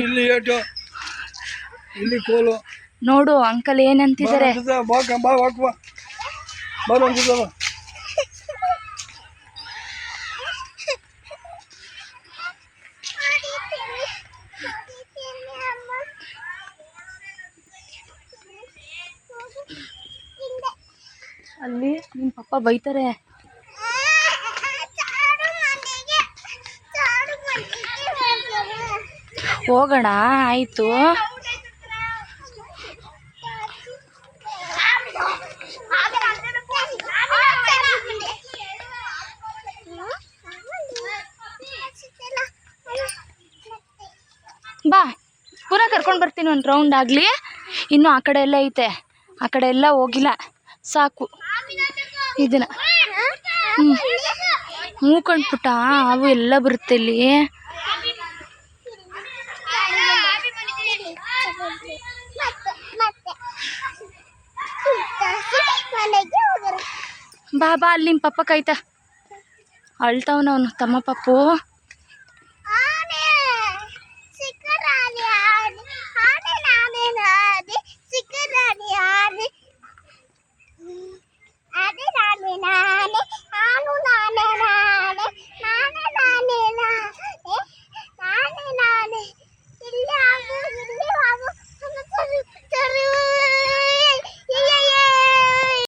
ಇಲ್ಲಿ ಏಟು ಇಲ್ಲಿ ಕೋಲು. ನೋಡು ಅಂಕಲ್ ಏನಂತಿದ್ದಾರೆ ಅಲ್ಲಿ ನಿಮ್ಮ ಪಪ್ಪ ಬೈತಾರೆ. ಹೋಗೋಣ, ಆಯ್ತು. ಬಾ, ಪುನಃ ಕರ್ಕೊಂಡು ಬರ್ತೀನಿ ಒಂದು ರೌಂಡ್ ಆಗಲಿ. ಇನ್ನು ಆ ಕಡೆ ಎಲ್ಲ ಐತೆ. ಆ ಕಡೆ ಎಲ್ಲ ಹೋಗಿಲ್ಲ. ಸಾಕು. ಇದನ್ನ. ಹ್ಞೂ ಮೂಕೊಂಡ್ಬಿಟ್ಟ ಅವು ಎಲ್ಲ ಬರುತ್ತೆ ಇಲ್ಲಿ. ಬಾ ಬಾ ಅಲ್ಲಿ ನಿಮ್ಮ ಪಪ್ಪ ಅಳ್ತಾವ್ನ ಅವನು ತಮ್ಮ ಪಪ್ಪು